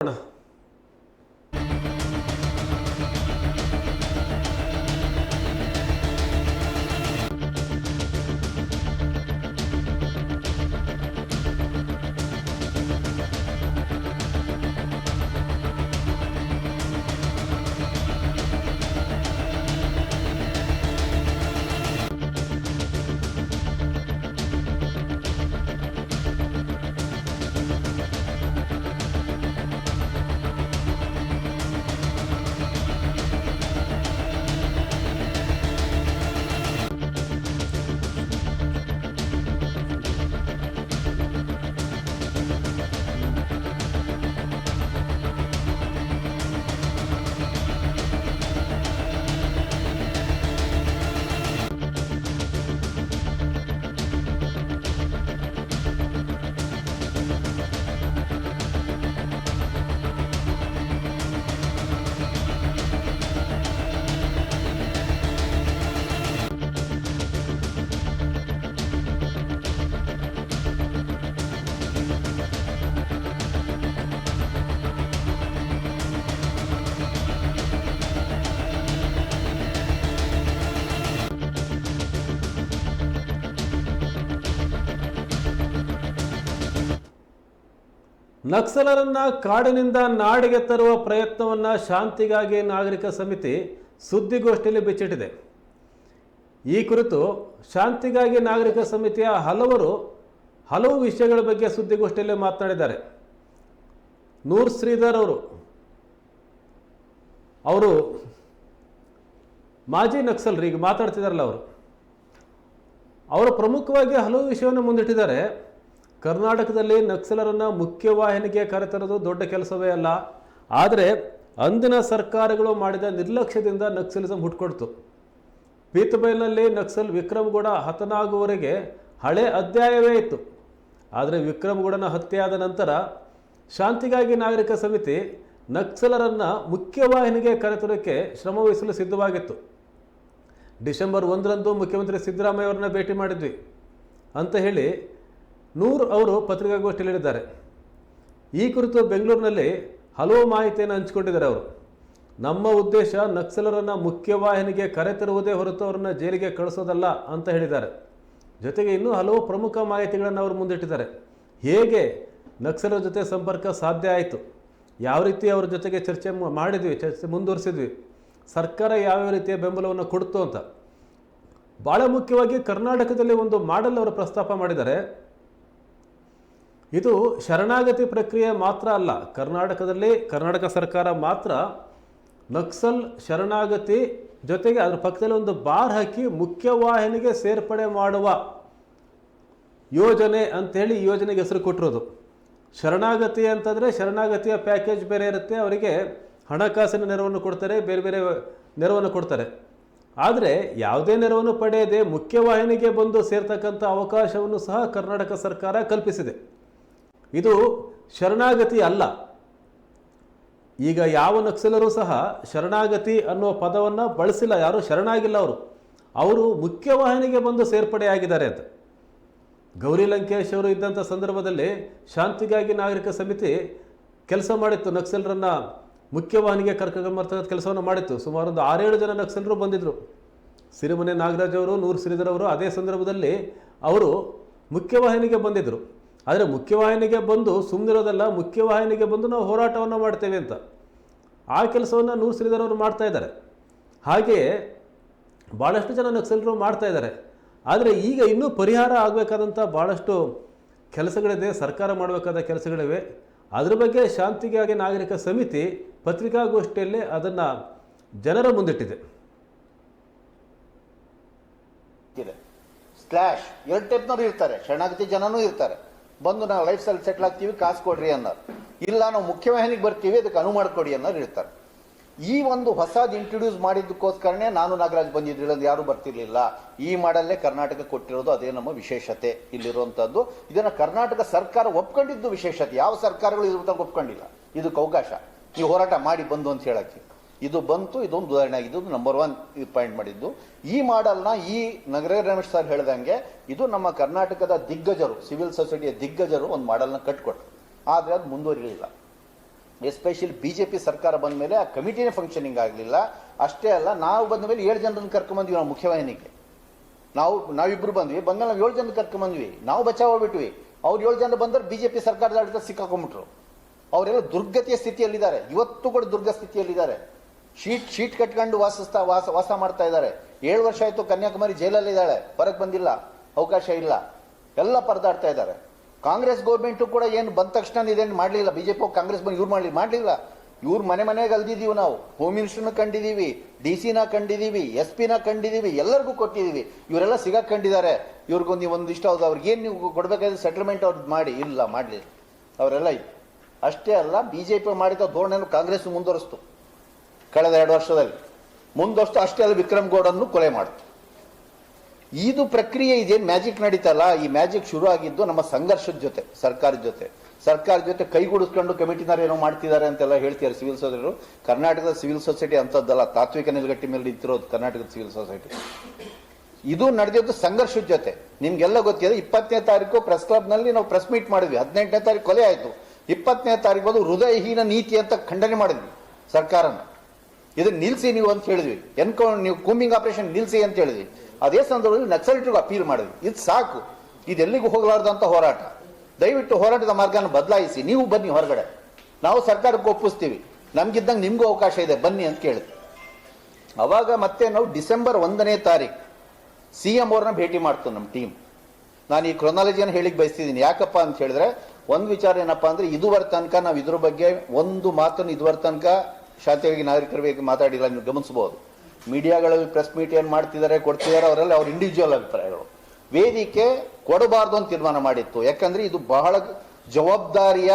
அண்ணா ನಕ್ಸಲರನ್ನ ಕಾಡಿನಿಂದ ನಾಡಿಗೆ ತರುವ ಪ್ರಯತ್ನವನ್ನ ಶಾಂತಿಗಾಗಿ ನಾಗರಿಕ ಸಮಿತಿ ಸುದ್ದಿಗೋಷ್ಠಿಯಲ್ಲಿ ಬಿಚ್ಚಿಟ್ಟಿದೆ. ಈ ಕುರಿತು ಶಾಂತಿಗಾಗಿ ನಾಗರಿಕ ಸಮಿತಿಯ ಹಲವರು ಹಲವು ವಿಷಯಗಳ ಬಗ್ಗೆ ಸುದ್ದಿಗೋಷ್ಠಿಯಲ್ಲಿ ಮಾತನಾಡಿದ್ದಾರೆ. ನೂರ್ ಶ್ರೀಧರ್ ಅವರು. ಅವರು ಮಾಜಿ ನಕ್ಸಲರು, ಈಗ ಮಾತಾಡ್ತಿದ್ದಾರಲ್ಲ ಅವರು. ಅವರು ಪ್ರಮುಖವಾಗಿ ಹಲವು ವಿಷಯವನ್ನು ಮುಂದಿಟ್ಟಿದ್ದಾರೆ. ಕರ್ನಾಟಕದಲ್ಲಿ ನಕ್ಸಲರನ್ನು ಮುಖ್ಯವಾಹಿನಿಗೆ ಕರೆತರೋದು ದೊಡ್ಡ ಕೆಲಸವೇ ಅಲ್ಲ. ಆದರೆ ಅಂದಿನ ಸರ್ಕಾರಗಳು ಮಾಡಿದ ನಿರ್ಲಕ್ಷ್ಯದಿಂದ ನಕ್ಸಲಿಸಂ ಹುಟ್ಕೊಡ್ತು. ಪೀತಬೈಲ್ನಲ್ಲಿ ನಕ್ಸಲ್ ವಿಕ್ರಮಗೌಡ ಹತನಾಗುವವರೆಗೆ ಹಳೆ ಅಧ್ಯಾಯವೇ ಇತ್ತು. ಆದರೆ ವಿಕ್ರಮಗೌಡನ ಹತ್ಯೆಯಾದ ನಂತರ ಶಾಂತಿಗಾಗಿ ನಾಗರಿಕ ಸಮಿತಿ ನಕ್ಸಲರನ್ನು ಮುಖ್ಯವಾಹಿನಿಗೆ ಕರೆತರೋಕ್ಕೆ ಶ್ರಮವಹಿಸಲು ಸಿದ್ಧವಾಗಿತ್ತು. ಡಿಸೆಂಬರ್ ಒಂದರಂದು ಮುಖ್ಯಮಂತ್ರಿ ಸಿದ್ದರಾಮಯ್ಯ ಅವರನ್ನ ಭೇಟಿ ಮಾಡಿದ್ವಿ. ಅಂತ ಹೇಳಿ ನೂರ್ ಅವರು ಪತ್ರಿಕಾಗೋಷ್ಠಿಯಲ್ಲಿ ಹೇಳಿದ್ದಾರೆ. ಈ ಕುರಿತು ಬೆಂಗಳೂರಿನಲ್ಲಿ ಹಲವು ಮಾಹಿತಿಯನ್ನು ಹಂಚಿಕೊಂಡಿದ್ದಾರೆ ಅವರು. ನಮ್ಮ ಉದ್ದೇಶ ನಕ್ಸಲರನ್ನು ಮುಖ್ಯವಾಹಿನಿಗೆ ಕರೆತರುವುದೇ ಹೊರತು ಅವರನ್ನು ಜೈಲಿಗೆ ಕಳಿಸೋದಲ್ಲ ಅಂತ ಹೇಳಿದ್ದಾರೆ. ಜೊತೆಗೆ ಇನ್ನೂ ಹಲವು ಪ್ರಮುಖ ಮಾಹಿತಿಗಳನ್ನು ಅವರು ಮುಂದಿಟ್ಟಿದ್ದಾರೆ. ಹೇಗೆ ನಕ್ಸಲರ ಜೊತೆ ಸಂಪರ್ಕ ಸಾಧ್ಯ ಆಯಿತು? ಯಾವ ರೀತಿ ಅವ್ರ ಜೊತೆಗೆ ಚರ್ಚೆ ಮಾಡಿದ್ವಿ, ಚರ್ಚೆ ಮುಂದುವರಿಸಿದ್ವಿ? ಸರ್ಕಾರ ಯಾವ್ಯಾವ ರೀತಿಯ ಬೆಂಬಲವನ್ನು ಕೊಡ್ತು ಅಂತ? ಭಾಳ ಮುಖ್ಯವಾಗಿ ಕರ್ನಾಟಕದಲ್ಲಿ ಒಂದು ಮಾಡೆಲ್ ಅವರು ಪ್ರಸ್ತಾಪ ಮಾಡಿದ್ದಾರೆ. ಇದು ಶರಣಾಗತಿ ಪ್ರಕ್ರಿಯೆ ಮಾತ್ರ ಅಲ್ಲ. ಕರ್ನಾಟಕದಲ್ಲಿ ಕರ್ನಾಟಕ ಸರ್ಕಾರ ಮಾತ್ರ ನಕ್ಸಲ್ ಶರಣಾಗತಿ ಜೊತೆಗೆ ಅದರ ಪಕ್ಕದಲ್ಲಿ ಒಂದು ಬಾರ್ ಹಾಕಿ ಮುಖ್ಯವಾಹಿನಿಗೆ ಸೇರ್ಪಡೆ ಮಾಡುವ ಯೋಜನೆ ಅಂತೇಳಿ ಈ ಯೋಜನೆಗೆ ಹೆಸರು ಕೊಟ್ಟಿರೋದು. ಶರಣಾಗತಿ ಅಂತಂದರೆ ಶರಣಾಗತಿಯ ಪ್ಯಾಕೇಜ್ ಬೇರೆ ಇರುತ್ತೆ, ಅವರಿಗೆ ಹಣಕಾಸಿನ ನೆರವನ್ನು ಕೊಡ್ತಾರೆ, ಬೇರೆ ಬೇರೆ ನೆರವನ್ನು ಕೊಡ್ತಾರೆ. ಆದರೆ ಯಾವುದೇ ನೆರವನ್ನು ಪಡೆಯದೆ ಮುಖ್ಯವಾಹಿನಿಗೆ ಬಂದು ಸೇರ್ತಕ್ಕಂಥ ಅವಕಾಶವನ್ನು ಸಹ ಕರ್ನಾಟಕ ಸರ್ಕಾರ ಕಲ್ಪಿಸಿದೆ. ಇದು ಶರಣಾಗತಿ ಅಲ್ಲ. ಈಗ ಯಾವ ನಕ್ಸಲರು ಸಹ ಶರಣಾಗತಿ ಅನ್ನೋ ಪದವನ್ನು ಬಳಸಿಲ್ಲ, ಯಾರೂ ಶರಣಾಗಿಲ್ಲ ಅವರು. ಅವರು ಮುಖ್ಯವಾಹಿನಿಗೆ ಬಂದು ಸೇರ್ಪಡೆಯಾಗಿದ್ದಾರೆ ಅಂತ. ಗೌರಿ ಲಂಕೇಶ್ ಅವರು ಇದ್ದಂಥ ಸಂದರ್ಭದಲ್ಲಿ ಶಾಂತಿಗಾಗಿ ನಾಗರಿಕ ಸಮಿತಿ ಕೆಲಸ ಮಾಡಿತ್ತು, ನಕ್ಸಲರನ್ನು ಮುಖ್ಯವಾಹಿನಿಗೆ ಕರ್ಕೊಂಬರ್ತಕ್ಕಂಥ ಕೆಲಸವನ್ನು ಮಾಡಿತ್ತು. ಸುಮಾರು ಒಂದು ಆರೇಳು ಜನ ನಕ್ಸಲರು ಬಂದಿದ್ದರು ಸಿರಿಮನೆ ನಾಗರಾಜ್ ಅವರು, ನೂರು ಸಿರಿದರವರು ಅದೇ ಸಂದರ್ಭದಲ್ಲಿ ಅವರು ಮುಖ್ಯವಾಹಿನಿಗೆ ಬಂದಿದ್ದರು ಆದರೆ ಮುಖ್ಯವಾಹಿನಿಗೆ ಬಂದು ಸುಮ್ಮನಿರೋದಲ್ಲ ಮುಖ್ಯವಾಹಿನಿಗೆ ಬಂದು ನಾವು ಹೋರಾಟವನ್ನು ಮಾಡ್ತೇವೆ ಅಂತ. ಆ ಕೆಲಸವನ್ನು ನೂರು ಶ್ರೀಧರ್ ಮಾಡ್ತಾ ಇದ್ದಾರೆ. ಹಾಗೆಯೇ ಭಾಳಷ್ಟು ಜನ ನಕ್ಸಲರು ಮಾಡ್ತಾ ಇದ್ದಾರೆ. ಆದರೆ ಈಗ ಇನ್ನೂ ಪರಿಹಾರ ಆಗಬೇಕಾದಂಥ ಭಾಳಷ್ಟು ಕೆಲಸಗಳಿದೆ, ಸರ್ಕಾರ ಮಾಡಬೇಕಾದ ಕೆಲಸಗಳಿವೆ. ಅದ್ರ ಬಗ್ಗೆ ಶಾಂತಿಗಾಗಿ ನಾಗರಿಕ ಸಮಿತಿ ಪತ್ರಿಕಾಗೋಷ್ಠಿಯಲ್ಲಿ ಅದನ್ನು ಜನರ ಮುಂದಿಟ್ಟಿದೆ. ಸ್ಲ್ಯಾಶ್ ಎರಡು ಟೈಪ್ನವ್ರು ಇರ್ತಾರೆ. ಶರಣಾಗತಿ ಜನನೂ ಇರ್ತಾರೆ. ಬಂದು ನಾವು ಲೈಫ್ ಸ್ಟೈಲ್ ಸೆಟ್ಲ್ ಆಗ್ತೀವಿ, ಕಾಸು ಕೊಡ್ರಿ ಅನ್ನೋರು. ಇಲ್ಲ, ನಾವು ಮುಖ್ಯವಾಹಿನಿಗೆ ಬರ್ತೀವಿ, ಅದಕ್ಕೆ ಅನುವು ಮಾಡಿಕೊಡಿ ಅನ್ನೋರು ಇರ್ತಾರೆ. ಈ ಒಂದು ಹೊಸದು ಇಂಟ್ರೊಡ್ಯೂಸ್ ಮಾಡಿದ್ದಕ್ಕೋಸ್ಕರನೇ ನಾನು ನಾಗರಾಜ್ ಬಂದಿದ್ದಿಲ್ಲ ಯಾರು ಬರ್ತಿರ್ಲಿಲ್ಲ. ಈ ಮಾಡಲ್ಲೇ ಕರ್ನಾಟಕ ಕೊಟ್ಟಿರೋದು ಅದೇ ನಮ್ಮ ವಿಶೇಷತೆ ಇಲ್ಲಿರುವಂಥದ್ದು ಇದನ್ನ ಕರ್ನಾಟಕ ಸರ್ಕಾರ ಒಪ್ಕೊಂಡಿದ್ದು ವಿಶೇಷತೆ. ಯಾವ ಸರ್ಕಾರಗಳು ಇದ್ರ ತಂಗ ಒಪ್ಕೊಂಡಿಲ್ಲ. ಇದಕ್ಕೆ ಅವಕಾಶ. ಈ ಹೋರಾಟ ಮಾಡಿ ಬಂದು ಅಂತ ಹೇಳಕ್ಕೆ. ಇದು ಬಂತು, ಇದೊಂದು ಉದಾಹರಣೆ ಆಗಿದ್ದು ನಂಬರ್ ಒನ್ ಪಾಯಿಂಟ್ ಮಾಡಿದ್ದು. ಈ ಮಾಡಲ್ನ ಈ ನಗರ ರಮೇಶ್ ಸರ್ ಹೇಳ್ದಂಗೆ ಇದು ನಮ್ಮ ಕರ್ನಾಟಕದ ದಿಗ್ಗಜರು ಸಿವಿಲ್ ಸೊಸೈಟಿಯ ದಿಗ್ಗಜರು ಒಂದು ಮಾಡಲ್ನ ಕಟ್ಕೊಟ್ರು. ಆದರೆ ಅದು ಮುಂದುವರಿಲಿಲ್ಲ. ಎಸ್ಪೆಷಲಿ ಬಿ ಜೆ ಪಿ ಸರ್ಕಾರ ಬಂದ ಮೇಲೆ ಆ ಕಮಿಟಿನೇ ಫಂಕ್ಷನಿಂಗ್ ಆಗಲಿಲ್ಲ. ಅಷ್ಟೇ ಅಲ್ಲ, ನಾವು ಬಂದ ಮೇಲೆ ಏಳು ಜನರನ್ನು ಕರ್ಕೊಂಬಂದ್ವಿ ನಾವು ಮುಖ್ಯವಾಹಿನಿಗೆ ನಾವು ನಾವಿಬ್ಬರು ಬಂದ್ವಿ. ಬಂದ ನಾವು ಏಳು ಜನ ಕರ್ಕೊಂಬಂದ್ವಿ. ನಾವು ಬಚಾವ್ ಬಿಟ್ವಿ ಅವ್ರು ಏಳು ಜನ ಬಂದ್ರೆ ಬಿ ಜೆ ಪಿ ಸರ್ಕಾರದ ಆಡಳಿತ ಸಿಕ್ಕಾಕೊಂಡ್ಬಿಟ್ರು. ಅವರೆಲ್ಲ ದುರ್ಗತಿಯ ಸ್ಥಿತಿಯಲ್ಲಿದ್ದಾರೆ. ಇವತ್ತು ಕೂಡ ದುರ್ಗ ಸ್ಥಿತಿಯಲ್ಲಿದ್ದಾರೆ. ಶೀಟ್ ಶೀಟ್ ಕಟ್ಕೊಂಡು ವಾಸಿಸ್ತಾ, ವಾಸ ವಾಸ ಮಾಡ್ತಾ ಇದ್ದಾರೆ. ಏಳು ವರ್ಷ ಆಯಿತು ಕನ್ಯಾಕುಮಾರಿ ಜೈಲಲ್ಲಿ ಇದ್ದಾಳೆ. ಹೊರಗೆ ಬಂದಿಲ್ಲ. ಅವಕಾಶ ಇಲ್ಲ. ಎಲ್ಲ ಪರದಾಡ್ತಾ ಇದ್ದಾರೆ. ಕಾಂಗ್ರೆಸ್ ಗೌರ್ಮೆಂಟು ಕೂಡ ಏನು ಬಂದ ತಕ್ಷಣ ಇದೇನು ಮಾಡಲಿಲ್ಲ. ಬಿ ಜೆ ಪಿ ಕಾಂಗ್ರೆಸ್ ಬಂದು ಇವ್ರು ಮಾಡಲಿ, ಮಾಡಲಿಲ್ಲ. ಇವ್ರು ಮನೆ ಮನೆಗೆ ಅಲ್ದಿದ್ದೀವಿ ನಾವು. ಹೋಮ್ ಮಿನಿಸ್ಟರ್ನ ಕಂಡಿದ್ದೀವಿ ಡಿ ಸಿನ ಕಂಡಿದ್ದೀವಿ ಎಸ್ ಪಿನ ಕಂಡಿದ್ದೀವಿ ಎಲ್ಲರಿಗೂ ಕೊಟ್ಟಿದ್ದೀವಿ ಇವರೆಲ್ಲ ಸಿಗಕ್ಕೆ ಕಂಡಿದ್ದಾರೆ. ಇವ್ರಿಗೊಂದು ನೀವು ಒಂದು ಇಷ್ಟ ಹೌದು. ಅವ್ರಿಗೆ ಏನು ನೀವು ಕೊಡಬೇಕಾದ್ರೆ ಸೆಟಲ್ಮೆಂಟ್ ಅವ್ರದ್ದು ಮಾಡಿ. ಇಲ್ಲ, ಮಾಡಲಿಲ್ಲ. ಅವರೆಲ್ಲ ಇತ್ತು ಅಷ್ಟೇ ಅಲ್ಲ ಬಿ ಜೆ ಪಿ ಮಾಡಿದ ಧೋರಣೆಯನ್ನು ಕಾಂಗ್ರೆಸ್ ಮುಂದುವರಿಸ್ತು. ಕಳೆದ ಎರಡು ವರ್ಷದಲ್ಲಿ. ಮುಂದಷ್ಟು ಅಷ್ಟೇ ಅಲ್ಲ ವಿಕ್ರಮ್ ಗೌಡನ್ನು ಕೊಲೆ ಮಾಡ್ತು. ಇದು ಪ್ರಕ್ರಿಯೆ ಇದೇನು ಮ್ಯಾಜಿಕ್ ನಡೀತಲ್ಲ, ಈ ಮ್ಯಾಜಿಕ್ ಶುರು ಆಗಿದ್ದು ನಮ್ಮ ಸಂಘರ್ಷದ ಜೊತೆ, ಸರ್ಕಾರದ ಜೊತೆ. ಸರ್ಕಾರದ ಜೊತೆ ಕೈಗೂಡಿಸ್ಕೊಂಡು ಕಮಿಟಿನಾರು ಏನೋ ಮಾಡ್ತಿದ್ದಾರೆ ಅಂತೆಲ್ಲ ಹೇಳ್ತಿದ್ದಾರೆ ಸಿವಿಲ್ ಸೊಸೈಟಿರು ಕರ್ನಾಟಕದ ಸಿವಿಲ್ ಸೊಸೈಟಿ ಅಂತದ್ದಲ್ಲ ತಾತ್ವಿಕ ನಿಲುಗಟ್ಟಿ ಮೇಲೆ ನಿಂತಿರೋದು ಕರ್ನಾಟಕದ ಸಿವಿಲ್ ಸೊಸೈಟಿ ಇದು ನಡೆದಿದ್ದು ಸಂಘರ್ಷದ ಜೊತೆ. ನಿಮ್ಗೆಲ್ಲ ಗೊತ್ತಿದೆ, ಇಪ್ಪತ್ತನೇ ತಾರೀಕು ಪ್ರೆಸ್ ಕ್ಲಬ್ನಲ್ಲಿ ನಾವು ಪ್ರೆಸ್ ಮೀಟ್ ಮಾಡಿದ್ವಿ. ಹದಿನೆಂಟನೇ ತಾರೀಕು ಕೊಲೆ ಆಯಿತು. ಇಪ್ಪತ್ತನೇ ತಾರೀಕು ಬಂದು ಹೃದಯಹೀನ ನೀತಿ ಅಂತ ಖಂಡನೆ ಮಾಡಿದ್ವಿ ಸರ್ಕಾರನ. ಇದನ್ನ ನಿಲ್ಸಿ ನೀವು ಅಂತ ಹೇಳಿದ್ವಿ. ಎನ್ಕೌಂಟ್ ನೀವು ಕೂಂಬಿಂಗ್ ಆಪರೇಷನ್ ನಿಲ್ಸಿ ಅಂತ ಹೇಳಿದ್ವಿ. ಅದೇ ಸಂದರ್ಭದಲ್ಲಿ ನಕ್ಸಲಿಟ್ರಿಗೂ ಅಪೀಲ್ ಮಾಡಿದ್ವಿ. ಇದು ಸಾಕು. ಇದೆಲ್ಲಿಗೂ ಹೋಗಲಾರ್ದಂತ ಹೋರಾಟ. ದಯವಿಟ್ಟು ಹೋರಾಟದ ಮಾರ್ಗನ ಬದಲಾಯಿಸಿ. ನೀವು ಬನ್ನಿ ಹೊರಗಡೆ. ನಾವು ಸರ್ಕಾರಕ್ಕೆ ಒಪ್ಪಿಸ್ತೀವಿ. ನಮ್ಗಿದ್ದಂಗೆ ನಿಮಗೂ ಅವಕಾಶ ಇದೆ. ಬನ್ನಿ ಅಂತ ಕೇಳಿದ್ವಿ. ಅವಾಗ ಮತ್ತೆ ನಾವು ಡಿಸೆಂಬರ್ ಒಂದನೇ ತಾರೀಕು ಸಿ ಎಂ ಅವ್ರನ್ನ ಭೇಟಿ ಮಾಡ್ತು ನಮ್ಮ ಟೀಮ್. ನಾನು ಈ ಕ್ರೊನಾಲಜಿಯನ್ನು ಹೇಳಿ ಬಯಸ್ತಿದ್ದೀನಿ. ಯಾಕಪ್ಪ ಅಂತ ಹೇಳಿದ್ರೆ, ಒಂದು ವಿಚಾರ ಏನಪ್ಪಾ ಅಂದರೆ ಇದುವರೆ ತನಕ ನಾವು ಇದ್ರ ಬಗ್ಗೆ ಒಂದು ಮಾತನ್ನು ಇದುವರೆ ತನಕ ಶಾಂತಿಯಾಗಿ ನಾಗರಿಕರ ಬಗ್ಗೆ ಮಾತಾಡಿಲ್ಲ ನೀವು ಗಮನಿಸಬಹುದು. ಮೀಡಿಯಾಗಳಲ್ಲಿ ಪ್ರೆಸ್ ಮೀಟ್ ಏನು ಮಾಡ್ತಿದ್ದಾರೆ, ಕೊಡ್ತಿದ್ದಾರೆ, ಅವರಲ್ಲಿ ಅವ್ರ ಇಂಡಿವಿಜುವಲ್ ಅಭಿಪ್ರಾಯಗಳು. ವೇದಿಕೆ ಕೊಡಬಾರ್ದು ಅಂತ ತೀರ್ಮಾನ ಮಾಡಿತ್ತು. ಯಾಕಂದ್ರೆ ಇದು ಬಹಳ ಜವಾಬ್ದಾರಿಯ,